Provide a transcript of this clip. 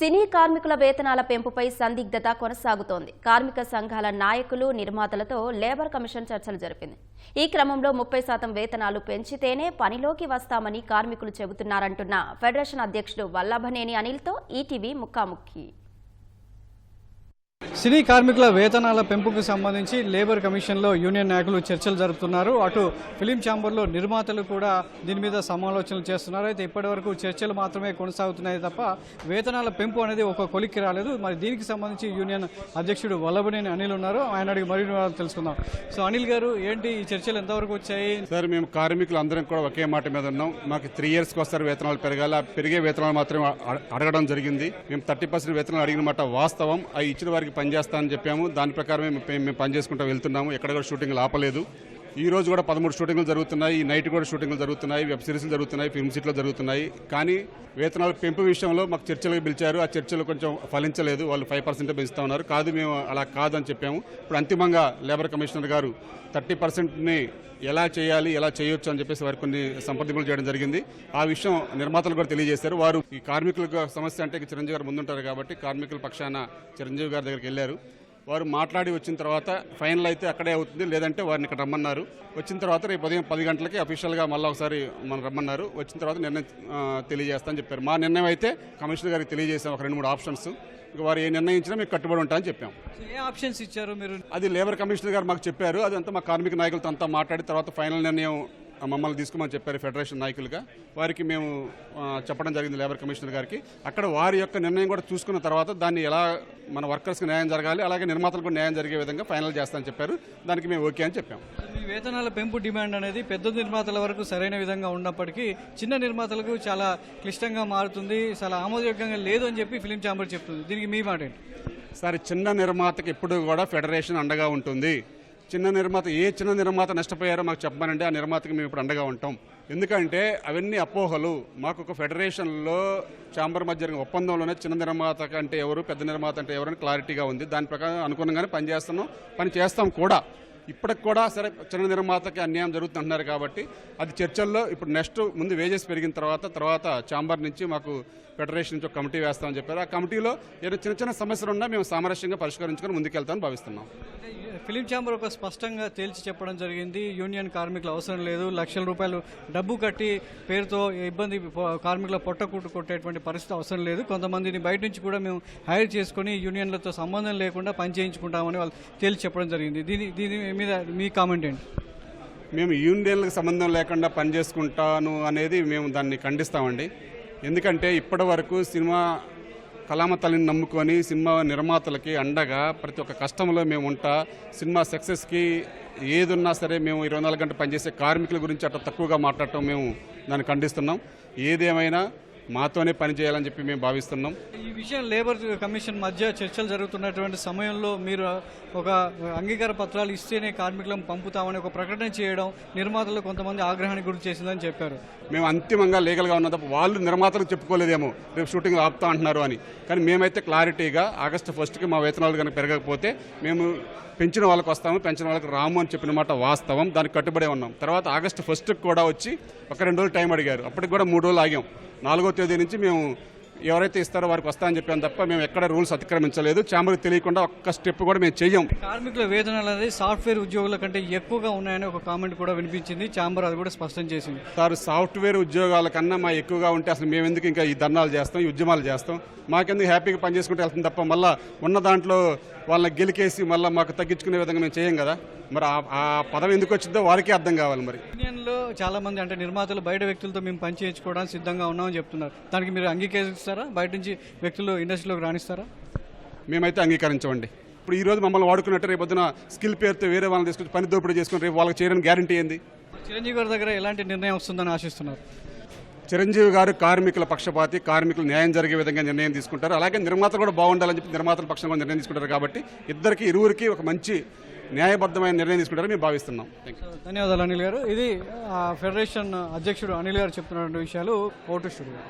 సినీ కార్మికుల వేతనాల పెంపుపై సందిగ్ధత కొనసాగుతోంది. కార్మిక సంఘాల నాయకులు నిర్మాతలతో లేబర్ కమిషన్ చర్చలు జరిపింది. ఈ క్రమంలో ముప్పై శాతం వేతనాలు పెంచితేనే పనిలోకి వస్తామని కార్మికులు చెబుతున్నారంటున్న ఫెడరేషన్ అధ్యక్షుడు వల్లభనేని అనిల్తో ఈటీవీ ముఖాముఖి. సినీ కార్మికుల వేతనాల పెంపుకు సంబంధించి లేబర్ కమిషన్లో యూనియన్ నాయకులు చర్చలు జరుపుతున్నారు. అటు ఫిలిం ఛాంబర్లో నిర్మాతలు కూడా దీని మీద సమాలోచనలు చేస్తున్నారు. అయితే ఇప్పటివరకు చర్చలు మాత్రమే కొనసాగుతున్నాయి తప్ప వేతనాల పెంపు అనేది ఒక కొలిక్కి రాలేదు. మరి దీనికి సంబంధించి యూనియన్ అధ్యక్షుడు వల్లభనేని అనిల్ ఉన్నారు. ఆయన అడిగి మరిన్ని వివరాలు తెలుసుకుందాం. సో అనిల్ గారు ఏంటి ఈ చర్చలు ఎంతవరకు వచ్చాయి? సార్ మేము కార్మికులు అందరం కూడా ఒకే మాట మీద ఉన్నాం. మాకు త్రీ ఇయర్స్కి వస్తారు వేతనాలు పెరగాల. పెరిగే వేతనాలు మాత్రమే అడగడం జరిగింది. మేము థర్టీ పర్సెంట్ వేతనాలు అడిగిన మాట వాస్తవం. అవి ఇచ్చిన వారికి పని పనిచేస్తామని చెప్పాము. దాని ప్రకారమే మేము మేము పనిచేసుకుంటూ వెళ్తున్నాము. ఎక్కడ కూడా షూటింగ్ ఆపలేదు. ఈ రోజు కూడా పదమూడు షూటింగ్లు జరుగుతున్నాయి ఈ నైట్ కూడా షూటింగ్లు జరుగుతున్నాయి వెబ్ సిరీస్లు జరుగుతున్నాయి ఫిల్మ్ సిట్లో జరుగుతున్నాయి. కానీ వేతనాల పెంపు విషయంలో మాకు చర్చలకు పిలిచారు. ఆ చర్చలు కొంచెం ఫలించలేదు. వాళ్ళు ఫైవ్ పర్సెంట్ పెంచుతా ఉన్నారు. కాదు మేము అలా కాదని చెప్పాము. ఇప్పుడు అంతిమంగా లేబర్ కమిషనర్ గారు థర్టీ పర్సెంట్ని ఎలా చేయాలి ఎలా చేయొచ్చు అని చెప్పేసి వారికి కొన్ని సంప్రదింపులు చేయడం జరిగింది. ఆ విషయం నిర్మాతలు కూడా తెలియజేశారు. వారు ఈ కార్మికుల సమస్య అంటే చిరంజీవి గారు ముందుంటారు కాబట్టి కార్మికుల పక్షాన చిరంజీవి గారి దగ్గరికి వెళ్ళారు. వారు మాట్లాడి వచ్చిన తర్వాత ఫైనల్ అయితే అక్కడే అవుతుంది. లేదంటే వారిని ఇక్కడ రమ్మన్నారు. వచ్చిన తర్వాత రేపు ఉదయం పది గంటలకి అఫీషియల్గా మళ్ళీ ఒకసారి మనం రమ్మన్నారు. వచ్చిన తర్వాత నిర్ణయం తెలియజేస్తామని చెప్పారు. మా నిర్ణయం అయితే కమిషనర్ గారికి తెలియజేసాం. ఒక రెండు మూడు ఆప్షన్స్. ఇక వారు ఏ నిర్ణయించినా మీకు కట్టుబడి ఉంటామని చెప్పాం. ఏ ఆప్షన్స్ ఇచ్చారు మీరు? అది లేబర్ కమిషనర్ గారు మాకు చెప్పారు. అదంతా మా కార్మిక నాయకులతో అంతా మాట్లాడి తర్వాత ఫైనల్ నిర్ణయం మమ్మల్ని తీసుకోమని చెప్పారు ఫెడరేషన్ నాయకులుగా. వారికి మేము చెప్పడం జరిగింది లేబర్ కమిషనర్ గారికి. అక్కడ వారి యొక్క నిర్ణయం కూడా చూసుకున్న తర్వాత దాన్ని ఎలా మన వర్కర్స్కి న్యాయం జరగాలి అలాగే నిర్మాతలకు కూడా న్యాయం జరిగే విధంగా ఫైనల్ చేస్తామని చెప్పారు. దానికి మేము ఓకే అని చెప్పాం. మీ వేతనాల పెంపు డిమాండ్ అనేది పెద్ద నిర్మాతల వరకు సరైన విధంగా ఉన్నప్పటికీ చిన్న నిర్మాతలకు చాలా క్లిష్టంగా మారుతుంది చాలా ఆమోదయోగ్యంగా లేదు అని చెప్పి ఫిలిం ఛాంబర్ చెప్తుంది. దీనికి మీ మాట ఏంటి? సరే చిన్న నిర్మాతకి ఎప్పుడు కూడా ఫెడరేషన్ అండగా ఉంటుంది. చిన్న నిర్మాత ఏ చిన్న నిర్మాత నష్టపోయారో మాకు చెప్పమనండి. ఆ నిర్మాతకి మేము ఇప్పుడు అండగా ఉంటాం. ఎందుకంటే అవన్నీ అపోహలు. మాకు ఒక ఫెడరేషన్లో ఛాంబర్ మధ్య జరిగిన ఒప్పందంలోనే చిన్న నిర్మాత కంటే ఎవరు పెద్ద నిర్మాత అంటే ఎవరని క్లారిటీగా ఉంది. దాని ప్రకారం అనుగుణంగానే పనిచేస్తున్నాం. పని చేస్తాం కూడా. ఇప్పటికి కూడా సరే చిన్న నిర్మాతకి అన్యాయం జరుగుతుంటున్నారు కాబట్టి అది చర్చల్లో ఇప్పుడు నెక్స్ట్ ముందు వేజెస్ పెరిగిన తర్వాత తర్వాత ఛాంబర్ నుంచి మాకు ఫెడరేషన్ నుంచి ఒక కమిటీ వేస్తామని చెప్పారు. ఆ కమిటీలో ఏదైనా చిన్న చిన్న సమస్యలు ఉన్నా మేము సామరస్యంగా పరిష్కరించుకొని ముందుకెళ్తామని భావిస్తున్నాం. ఫిలిం ఛాంబర్ ఒక స్పష్టంగా తేల్చి చెప్పడం జరిగింది. యూనియన్ కార్మికులు అవసరం లేదు. లక్షల రూపాయలు డబ్బు కట్టి పేరుతో ఇబ్బంది కార్మికుల పొట్ట కొట్టేటువంటి పరిస్థితి అవసరం లేదు. కొంతమందిని బయట నుంచి కూడా మేము హైర్ చేసుకొని యూనియన్లతో సంబంధం లేకుండా పని చేయించుకుంటామని వాళ్ళు తేల్చి చెప్పడం జరిగింది. దీని దీని మీద మీ కామెంట్ ఏంటి? మేము యూనియన్లకు సంబంధం లేకుండా పనిచేసుకుంటాను అనేది మేము దాన్ని ఖండిస్తామండి. ఎందుకంటే ఇప్పటి వరకు సినిమా కలామ తల్లిని నమ్ముకొని సినిమా నిర్మాతలకి అండగా ప్రతి ఒక్క కష్టంలో మేము ఉంటా సినిమా సక్సెస్కి ఏదున్నా సరే మేము ఇరవై నాలుగు గంటలు పనిచేసే కార్మికుల గురించి అట్లా తక్కువగా మాట్లాడటం మేము దాన్ని ఖండిస్తున్నాం. ఏదేమైనా మాతోనే పని చేయాలని చెప్పి మేము భావిస్తున్నాం. ఈ విషయం లేబర్ కమిషన్ మధ్య చర్చలు జరుగుతున్నటువంటి సమయంలో మీరు ఒక అంగీకార పత్రాలు ఇస్తేనే కార్మికులను పంపుతామని ఒక ప్రకటన చేయడం నిర్మాతలు కొంతమంది ఆగ్రహానికి గురి చేసిందని చెప్పారు. మేము అంతిమంగా లీగల్గా ఉన్న తప్ప వాళ్ళు నిర్మాతలకు చెప్పుకోలేదేమో రేపు షూటింగ్ ఆపుతా అంటున్నారు అని. కానీ మేమైతే క్లారిటీగా ఆగస్టు ఫస్ట్కి మా వేతనాలు కనుక పెరగకపోతే మేము పెంచిన వాళ్ళకి వస్తాము పెంచిన వాళ్ళకి రాము అని చెప్పిన మాట వాస్తవం దానికి కట్టుబడే ఉన్నాం. తర్వాత ఆగస్టు ఫస్ట్కి కూడా వచ్చి ఒక రెండు రోజులు టైం అడిగారు. అప్పటికి కూడా మూడు రోజులు ఆగాం. నాలుగో తేదీ నుంచి మేము ఎవరైతే ఇస్తారో వారికి వస్తామని చెప్పాను తప్ప మేము ఎక్కడ రూల్స్ అతిక్రమించలేదు. ఛాంబర్కి తెలియకుండా ఒక్క స్టెప్ కూడా మేము చెయ్యం. కార్మికుల వేతనాలు అనేది సాఫ్ట్వేర్ ఉద్యోగుల కంటే ఎక్కువగా ఉన్నాయని ఒక కామెంట్ కూడా వినిపించింది. ఛాంబర్ అది కూడా స్పష్టం చేసింది. సార్ సాఫ్ట్వేర్ ఉద్యోగాల కన్నా మా ఎక్కువగా ఉంటే అసలు మేము ఎందుకు ఇంకా ఈ ధర్నాలు చేస్తాం ఈ ఉద్యమాలు చేస్తాం? మాకెందుకు హ్యాపీగా పనిచేసుకుంటూ వెళ్తుంది తప్ప మళ్ళీ ఉన్న దాంట్లో వాళ్ళని గెలికేసి మళ్ళీ మాకు తగ్గించుకునే విధంగా మేము చేయం కదా? మరి ఆ- ఆ పదం ఎందుకు వచ్చిందో వారికే అర్థం కావాలి మరి. యూనియన్లో చాలా మంది అంటే నిర్మాతలు బయట వ్యక్తులతో మేము పని చేయించుకోవడానికి సిద్ధంగా ఉన్నామని చెప్తున్నారు. దానికి మీరు అంగీకరిస్తారా? బయట నుంచి వ్యక్తులు ఇండస్ట్రీలోకి రాణిస్తారా? మేమైతే అంగీకరించమండి. ఇప్పుడు ఈ రోజు మమ్మల్ని వాడుకున్నట్టు రేపు పొద్దున స్కిల్ పేరుతో వేరే వాళ్ళని తీసుకొచ్చి పని దోపిడీ చేసుకుని రేపు వాళ్ళకి చేయడానికి గ్యారంటీ ఏంది? చిరంజీవి గారి దగ్గర ఎలాంటి నిర్ణయం వస్తుందని ఆశిస్తున్నారు? చిరంజీవి గారు కార్మికుల పక్షపాతి కార్మికులు న్యాయం జరిగే విధంగా నిర్ణయం తీసుకుంటారు. అలాగే నిర్మాతలు కూడా బాగుండాలని చెప్పి నిర్మాతల పక్షంగా నిర్ణయం తీసుకుంటారు కాబట్టి ఇద్దరికి ఇరువురికి ఒక మంచి న్యాయబద్ధమైన నిర్ణయం తీసుకుంటారని మేము భావిస్తున్నాం. ధన్యవాదాలు అనిల్ గారు. ఇది ఫెడరేషన్ అధ్యక్షుడు అనిల్ గారు చెప్తున్నటువంటి విషయాలు కోటు స్టూడియో